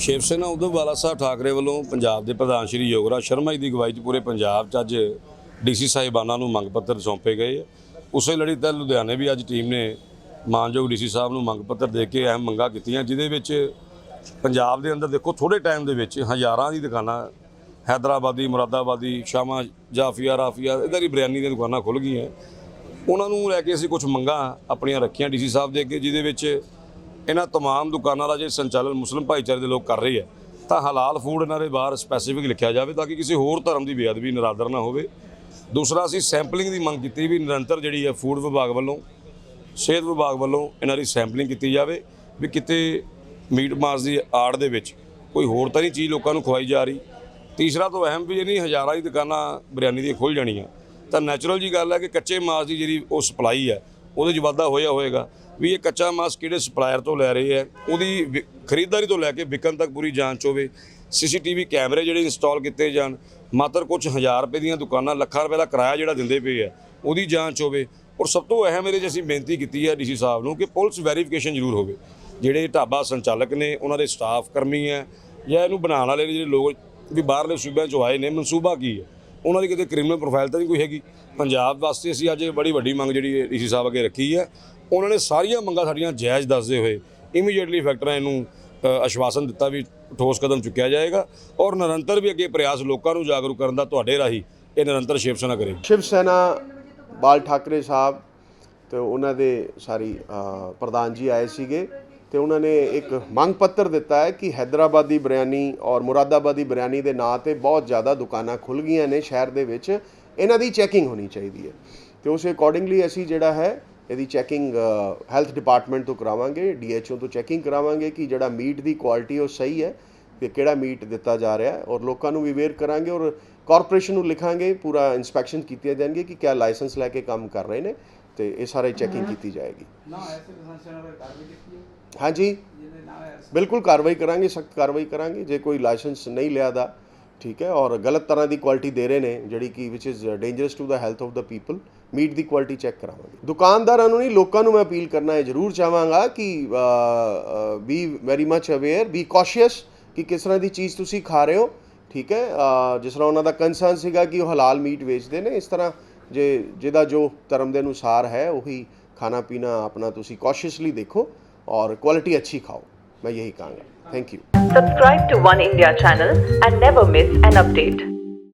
ਸ਼ਿਵ ਸੈਨਾ ਉद्धਵ ਵਾਲਾ ਸਾਹਿਬ ਠਾਕਰੇ ਵੱਲੋਂ ਪੰਜਾਬ ਦੇ ਪ੍ਰਧਾਨ ਸ਼੍ਰੀ ਯੋਗਰਾਜ ਸ਼ਰਮਾ ਜੀ ਦੀ ਅਗਵਾਈ 'ਚ ਪੂਰੇ ਪੰਜਾਬ 'ਚ ਅੱਜ ਡੀਸੀ ਸਾਹਿਬਾਨਾਂ ਨੂੰ ਮੰਗ ਪੱਤਰ ਸੌਂਪੇ ਗਏ ਉਸੇ ਲੜੀ ਤਾਂ ਲੁਧਿਆਣੇ ਵੀ ਅੱਜ ਟੀਮ ਨੇ ਮਾਨਯੋਗ ਡੀਸੀ ਸਾਹਿਬ ਨੂੰ ਮੰਗ ਪੱਤਰ ਦੇ ਕੇ ਅਹਿਮ ਮੰਗਾਂ ਕੀਤੀਆਂ, ਜਿਹਦੇ ਵਿੱਚ ਪੰਜਾਬ ਦੇ ਅੰਦਰ ਦੇਖੋ ਥੋੜੇ ਟਾਈਮ ਦੇ ਵਿੱਚ ਹਜ਼ਾਰਾਂ ਦੀ ਦੁਕਾਨਾਂ ਹੈਦਰਾਬਾਦੀ, ਮੁਰਾਦਾਬਾਦੀ, ਸ਼ਾਮਾ ਜਾਫੀਆ, ਰਾਫੀਆ, ਇਧਰ ਹੀ ਬਿਰਿਆਨੀ ਦੀਆਂ ਦੁਕਾਨਾਂ ਖੁੱਲ ਗਈਆਂ। ਉਹਨਾਂ ਨੂੰ ਲੈ ਕੇ ਅਸੀਂ ਕੁਝ ਮੰਗਾਂ ਆਪਣੀਆਂ ਰੱਖੀਆਂ ਡੀਸੀ ਸਾਹਿਬ ਦੇ ਅੱਗੇ, ਜਿਹਦੇ ਵਿੱਚ ਇਹਨਾਂ तमाम ਦੁਕਾਨਾਂ ਦਾ ਜੇ ਸੰਚਾਲਨ ਮੁਸਲਿਮ ਭਾਈਚਾਰੇ ਦੇ ਲੋਕ ਕਰ ਰਹੇ ਆ ਤਾਂ ਹਲਾਲ ਫੂਡ ਇਹਨਾਂ ਦੇ ਬਾਹਰ ਸਪੈਸੀਫਿਕ ਲਿਖਿਆ ਜਾਵੇ ਤਾਂ ਕਿ ਕਿਸੇ ਹੋਰ ਧਰਮ ਦੀ ਬੇਅਦਬੀ ਨਰਾਦਰ ਨਾ ਹੋਵੇ ਦੂਸਰਾ ਅਸੀਂ ਸੈਂਪਲਿੰਗ ਦੀ ਮੰਗ ਕੀਤੀ ਵੀ ਨਿਰੰਤਰ ਜਿਹੜੀ ਹੈ ਫੂਡ ਵਿਭਾਗ ਵੱਲੋਂ ਸਿਹਤ ਵਿਭਾਗ ਵੱਲੋਂ ਇਹਨਾਂ ਦੀ ਸੈਂਪਲਿੰਗ ਕੀਤੀ ਜਾਵੇ ਵੀ ਕਿਤੇ ਮੀਟ ਮਾਸ ਦੀ ਆੜ ਦੇ ਵਿੱਚ ਕੋਈ ਹੋਰ ਤਾਂ ਨਹੀਂ ਚੀਜ਼ ਲੋਕਾਂ ਨੂੰ ਖਵਾਈ ਜਾ ਰਹੀ ਤੀਸਰਾ ਤੋਂ ਅਹਿਮ ਵੀ ਇਹ ਨਹੀਂ ਹਜ਼ਾਰਾਂ ਦੀ ਦੁਕਾਨਾਂ ਬਿਰਿਆਨੀ ਦੀਆਂ ਖੁੱਲ ਜਾਣੀਆਂ ਤਾਂ ਨੈਚੁਰਲ ਜੀ ਗੱਲ ਹੈ ਕਿ ਕੱਚੇ ਮਾਸ ਦੀ ਜਿਹੜੀ ਉਹ ਸਪਲਾਈ ਹੈ ਉਹਦੇ 'ਚ ਵਾਧਾ ਹੋਇਆ ਹੋਏਗਾ ਵੀ ਇਹ ਕੱਚਾ ਮਾਸ ਕਿਹੜੇ ਸਪਲਾਇਰ ਤੋਂ ਲੈ ਰਹੇ ਹੈ, ਉਹਦੀ ਵਿ- ਖਰੀਦਦਾਰੀ ਤੋਂ ਲੈ ਕੇ ਵਿਕਣ ਤੱਕ ਪੂਰੀ ਜਾਂਚ ਹੋਵੇ, ਸੀਸੀਟੀਵੀ ਕੈਮਰੇ ਜਿਹੜੇ ਇੰਸਟਾਲ ਕੀਤੇ ਜਾਣ, ਮਾਤਰ ਕੁਝ ਹਜ਼ਾਰ ਰੁਪਏ ਦੀਆਂ ਦੁਕਾਨਾਂ ਲੱਖਾਂ ਰੁਪਏ ਦਾ ਕਿਰਾਇਆ ਜਿਹੜਾ ਦਿੰਦੇ ਪਏ ਆ, ਉਹਦੀ ਜਾਂਚ ਹੋਵੇ। ਔਰ ਸਭ ਤੋਂ ਅਹਿਮ ਇਹਦੇ 'ਚ ਅਸੀਂ ਬੇਨਤੀ ਕੀਤੀ ਹੈ ਡੀਸੀ ਸਾਹਿਬ ਨੂੰ ਕਿ ਪੁਲਿਸ ਵੈਰੀਫਿਕੇਸ਼ਨ ਜ਼ਰੂਰ ਹੋਵੇ। ਜਿਹੜੇ ਢਾਬਾ ਸੰਚਾਲਕ ਨੇ, ਉਹਨਾਂ ਦੇ ਸਟਾਫ ਕਰਮੀ ਹੈ ਜਾਂ ਇਹਨੂੰ ਬਣਾਉਣ ਵਾਲੇ ਜਿਹੜੇ ਲੋਕ ਵੀ ਬਾਹਰਲੇ ਸੂਬਿਆਂ ਚੋਂ ਆਏ ਨੇ, ਮਨਸੂਬਾ ਕੀ ਹੈ? ਉਹਨਾਂ ਦੀ ਕਿਤੇ ਕ੍ਰਿਮੀਨਲ ਪ੍ਰੋਫਾਈਲ ਤਾਂ ਨਹੀਂ ਕੋਈ ਹੈਗੀ। ਪੰਜਾਬ ਵਾਸਤੇ ਅਸੀਂ ਅੱਜ ਬੜੀ ਵੱਡੀ ਮੰਗ ਜਿਹੜੀ ਡੀਸੀ ਸਾਹਿਬ ਅੱਗੇ ਰੱਖੀ ਹੈ। ਉਹਨਾਂ ਨੇ ਸਾਰੀਆਂ ਮੰਗਾਂ ਸਾਡੀਆਂ ਜਾਇਜ਼ ਦੱਸਦੇ ਹੋਏ ਇਮੀਡੀਏਟਲੀ ਫੈਕਟਰਾਂ ਇਹਨੂੰ ਅ, ਆਸ਼ਵਾਸਨ ਦਿੱਤਾ ਵੀ ਠੋਸ ਕਦਮ ਚੁੱਕਿਆ ਜਾਏਗਾ ਔਰ ਨਿਰੰਤਰ ਵੀ ਅੱਗੇ ਪ੍ਰਯਾਸ ਲੋਕਾਂ ਨੂੰ ਜਾਗਰੂਕ ਕਰਨ ਦਾ ਤੁਹਾਡੇ ਰਾਹੀਂ ਇਹ ਨਿਰੰਤਰ ਸ਼ਿਵ ਸੈਨਾ ਕਰੇ। ਸ਼ਿਵ ਸੈਨਾ ਬਾਲ ਠਾਕਰੇ ਸਾਹਿਬ ਤੇ ਉਹਨਾਂ ਦੇ ਸਾਰੀ ਪ੍ਰਧਾਨ ਜੀ ਆਏ ਸੀਗੇ। ਤੇ ਉਹਨਾਂ ਨੇ ਇੱਕ ਮੰਗ ਪੱਤਰ ਦਿੱਤਾ ਹੈ ਕਿ ਹੈਦਰਾਬਾਦੀ ਬਿਰਿਆਨੀ ਔਰ ਮੁਰਾਦਾਬਾਦੀ ਬਿਰਿਆਨੀ ਦੇ ਨਾਂ ਤੇ ਬਹੁਤ ਜ਼ਿਆਦਾ ਦੁਕਾਨਾਂ ਖੁੱਲ ਗਈਆਂ ਨੇ ਸ਼ਹਿਰ ਦੇ ਵਿੱਚ। ਇਹਨਾਂ ਦੀ ਚੈਕਿੰਗ ਹੋਣੀ ਚਾਹੀਦੀ ਹੈ। ਤੇ ਉਸ ਅਕੋਰਡਿੰਗਲੀ ਅਸੀਂ ਜਿਹੜਾ ਹੈ, ਇਹਦੀ ਚੈਕਿੰਗ ਹੈਲਥ ਡਿਪਾਰਟਮੈਂਟ ਤੋਂ ਕਰਾਵਾਂਗੇ ਡੀਐਚਓ ਤੋਂ ਚੈਕਿੰਗ ਕਰਾਵਾਂਗੇ ਕਿ ਜਿਹੜਾ ਮੀਟ ਦੀ ਕੁਆਲਿਟੀ ਉਹ ਸਹੀ ਹੈ। ਤੇ ਕਿਹੜਾ ਮੀਟ ਦਿੱਤਾ ਜਾ ਰਿਹਾ ਹੈ ਔਰ ਲੋਕਾਂ ਨੂੰ ਵੀ ਅਵੇਅਰ ਕਰਾਂਗੇ ਔਰ ਕਾਰਪੋਰੇਸ਼ਨ ਨੂੰ ਲਿਖਾਂਗੇ ਪੂਰਾ ਇਨਸਪੈਕਸ਼ਨ ਕੀਤੀਆਂ ਜਾਣਗੇ ਕਿ ਕਿਆ ਲਾਇਸੈਂਸ ਲੈ ਕੇ ਕੰਮ ਕਰ ਰਹੇ ਨੇ ਤੇ ਇਹ ਸਾਰੇ ਚੈਕਿੰਗ ਕੀਤੀ ਜਾਏਗੀ। ਨਾ ਐਸੇ ਸੰਸਥਾ ਨਾਲ ਕਾਰਵਾਈ ਕੀਤੀ ਹੈ? ਹਾਂਜੀ। ਬਿਲਕੁਲ ਕਾਰਵਾਈ ਕਰਾਂਗੇ ਸਖਤ ਕਾਰਵਾਈ ਕਰਾਂਗੇ ਜੇ ਕੋਈ ਲਾਇਸੈਂਸ ਨਹੀਂ ਲਿਆ ਦਾ ਠੀਕ ਹੈ ਔਰ ਗਲਤ ਤਰ੍ਹਾਂ ਦੀ ਕੁਆਲਿਟੀ ਦੇ ਰਹੇ ਨੇ ਜਿਹੜੀ ਕਿ ਵਿਚ is dangerous to the health of the people meat the quality check ਕਰਾਵਾਂਗੇ। ਦੁਕਾਨਦਾਰਾਂ ਨੂੰ ਨਹੀਂ ਲੋਕਾਂ ਨੂੰ ਮੈਂ ਅਪੀਲ ਕਰਨਾ ਹੈ ਜ਼ਰੂਰ ਚਾਹਾਂਗਾ ਕਿ be very much aware be cautious ਕਿ ਕਿਸ ਤਰ੍ਹਾਂ ਦੀ ਚੀਜ਼ ਤੁਸੀਂ ਖਾ ਰਹੇ ਹੋ, ਠੀਕ ਹੈ? ਜਿਸ ਤਰ੍ਹਾਂ ਉਹਨਾਂ ਦਾ ਕੰਸਰਨ ਸੀਗਾ ਕਿ ਉਹ ਹਲਾਲ ਮੀਟ ਵੇਚਦੇ ਨੇ, ਇਸ ਤਰ੍ਹਾਂ ਜੇ, ਜਿਹਦਾ ਜੋ ਧਰਮ ਦੇ ਅਨੁਸਾਰ ਹੈ, ਉਹੀ ਖਾਣਾ ਪੀਣਾ ਆਪਣਾ ਤੁਸੀਂ ਕੌਸ਼ੀਅਸਲੀ ਦੇਖੋ ਔਰ ਕੁਆਲਿਟੀ ਅੱਛੀ ਖਾਓ। ਮੈਂ ਯਹੀ ਕਹਾਂਗਾ। Thank you Subscribe to One India channel and never miss an update.